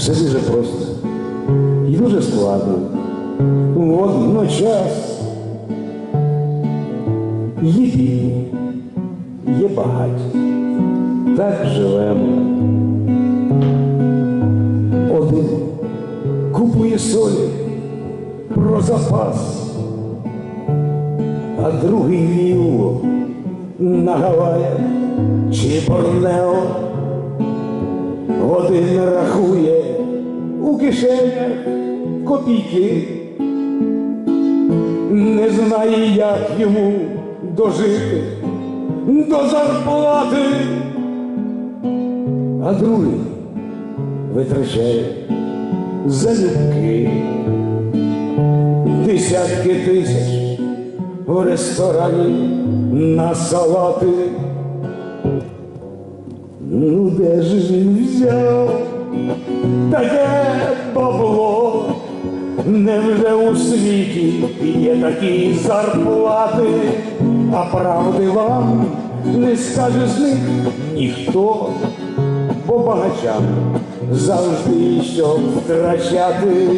Все дуже просто і дуже складно. Водночас є бідні, є багаті. Так живемо. Один купує солі про запас, а другий віллу на Гаваях чи Борнео. Один рахує. У кишенях копійки, не знає, як йому дожити. До зарплати, а другий витрачає залюбки. Десятки тисяч в ресторані на салати. Ну, де ж він взяв таке бабло? Невже у світі є такі зарплати, а правди вам не скаже з них ніхто, бо багачам завжди що втрачати.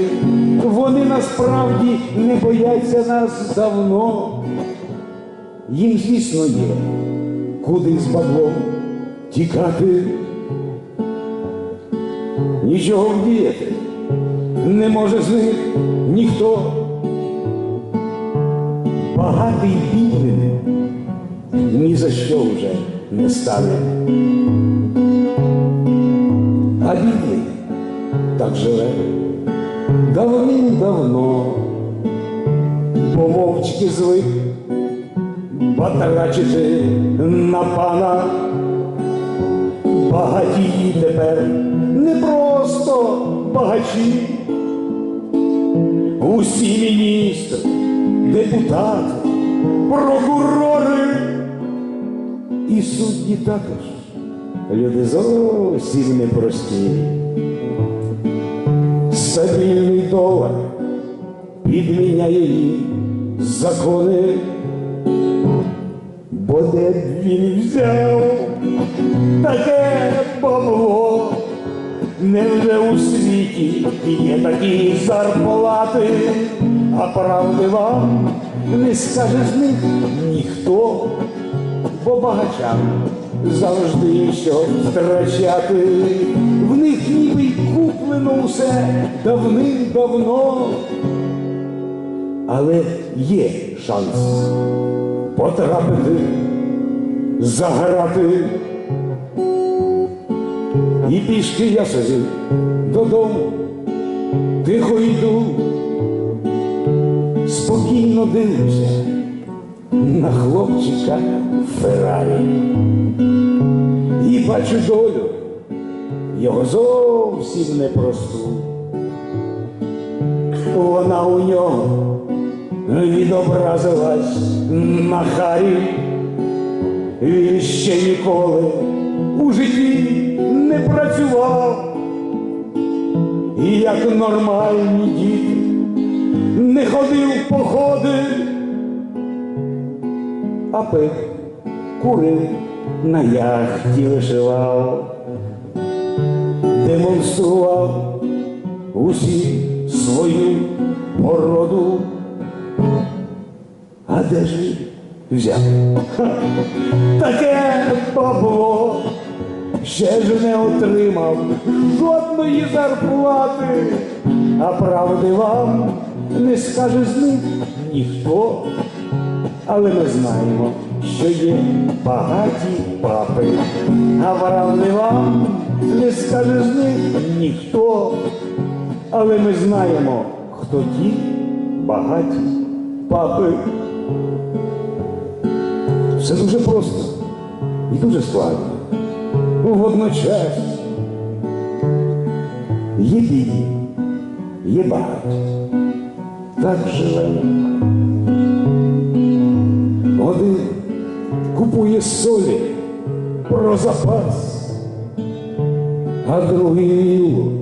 Вони насправді не бояться нас давно. Їм, звісно, є, куди з баблом тікати. Нічого вдіяти не може з них ніхто. Багатий бідним ні за що вже не стане. А бідний так живе давним-давно, бо мовчки звик батрачити на пана. Багатії тепер не просто багачі, усі міністри, депутати, прокурори і судді також. Люди зовсім непрості. Стабільний долар підміняє їм закони, бо де б він взяв таке бабло, невже у світі є такі зарплати, а правди вам не скаже з них ніхто, бо багачам завжди що втрачати, в них ніби й куплено все давним-давно. Але є шанс потрапити, заграти. І пішки я собі додому, тихо йду, спокійно дивлюся на хлопчика Феррарі. І бачу долю його зовсім непросту. Вона у нього відобразилась на харі. Він ще ніколи у житті не працював, і як нормальні діти не ходив походи, а пив, курив, на яхті вишивав, демонстрував усі свою породу. А де ж взяв? Таке бабло ще ж не отримав жодної зарплати, а правди вам не скаже з них ніхто. Але ми знаємо, що є багаті папи, а правди вам не скаже з них ніхто. Але ми знаємо, хто ті багаті папи. Все дуже просто і дуже складно. Водночас є бідні, є багаті. Так живемо. Один купує солі про запас, а другий віллу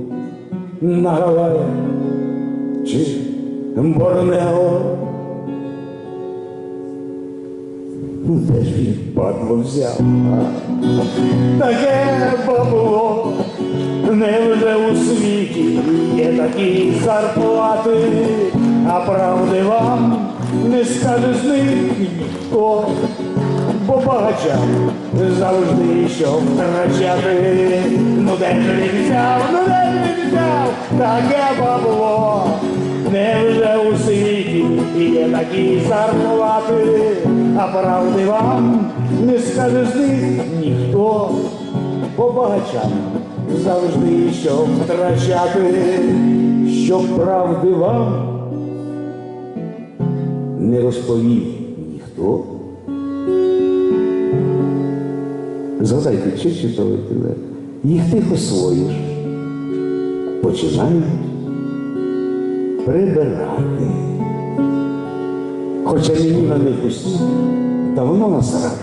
на Гаваях чи Борнео. Де ж він падло взяв? А? Таке бабло, Невже у світі є такі зарплати, а правди вам не скаже з них ніхто, бо багачам завжди що втрачати. Ну де ж він взяв, ну де ж він взяв, таке бабло. Невже у світі є такі зарплати, а правди вам не скаже з них ніхто, бо багачам завжди що втрачати, що правди вам не розповів ніхто. Згадайте, чи читали тебе, їх тихо своїш, починають прибирати. Хоча мені на них усі давно насрати.